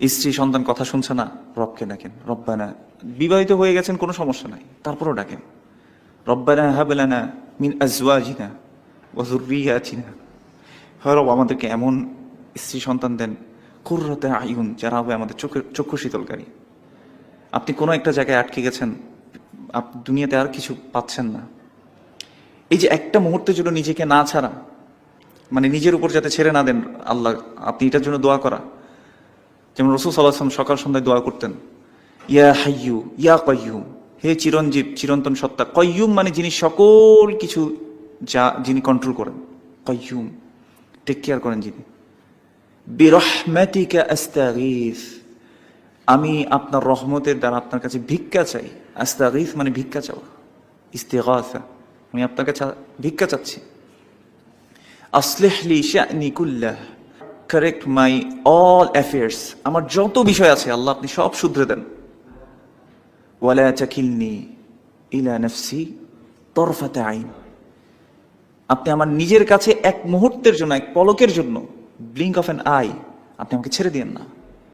স্ত্রী সন্তান কথা শুনছে না, রবকে ডাকেন, রব্বানা, বিবাহিত হয়ে গেছেন, কোনো সমস্যা নাই, তারপরও ডাকেন। রব্বানা হাবলানা মিন আজওয়াজিনা ওয়া যুররিয়াতিনা। হয় আমাদেরকে এমন স্ত্রী সন্তান দেন, কুর্রতে আয়ুন যারা হবে আমাদের চোখের, চক্ষু শীতলকারী। আপনি কোনো একটা জায়গায় আটকে গেছেন, আপ, দুনিয়াতে আর কিছু পাচ্ছেন না। এই যে একটা মুহূর্তের জন্য নিজেকে না ছাড়া মানে নিজের উপর যাতে ছেড়ে না দেন আল্লাহ, আপনি এটার জন্য দোয়া করা। যেমন রসুল সাল্লাহাম সকাল সন্ধ্যায় দোয়া করতেন, ইয়া হাইয়ু ইয়া কয়ুম হে চিরঞ্জীব, চিরন্তন সত্তা। কয়ুম মানে যিনি সকল কিছু যা যিনি কন্ট্রোল করেন। কয়ুম টেক কেয়ার করেন যিনি। বিরহমাতিকা আস্তাগীথ আমি আপনার রহমতের দ্বারা আপনার কাছে ভিক্ষা চাই। আস্তাগীথ মানে ভিক্ষা চাওয়া। ইস্তেগাসা আমি আপনার কাছে ভিক্ষা চাচ্ছি। আসলেহলি শানি কুল্লাহ কারেক্ট মাই অল অ্যাফেয়ার্স আমার যত বিষয় আছে, আল্লাহ আপনি সব শুধরে দেন। ওয়ালা চাকিলনি ইলা নফসি তরফাতে আইন। আপনি আমার নিজের কাছে এক মুহূর্তের জন্য, এক পলকের জন্য ব্লিঙ্ক অফ অ্যান আই আপনি আমাকে ছেড়ে দিয়েন না।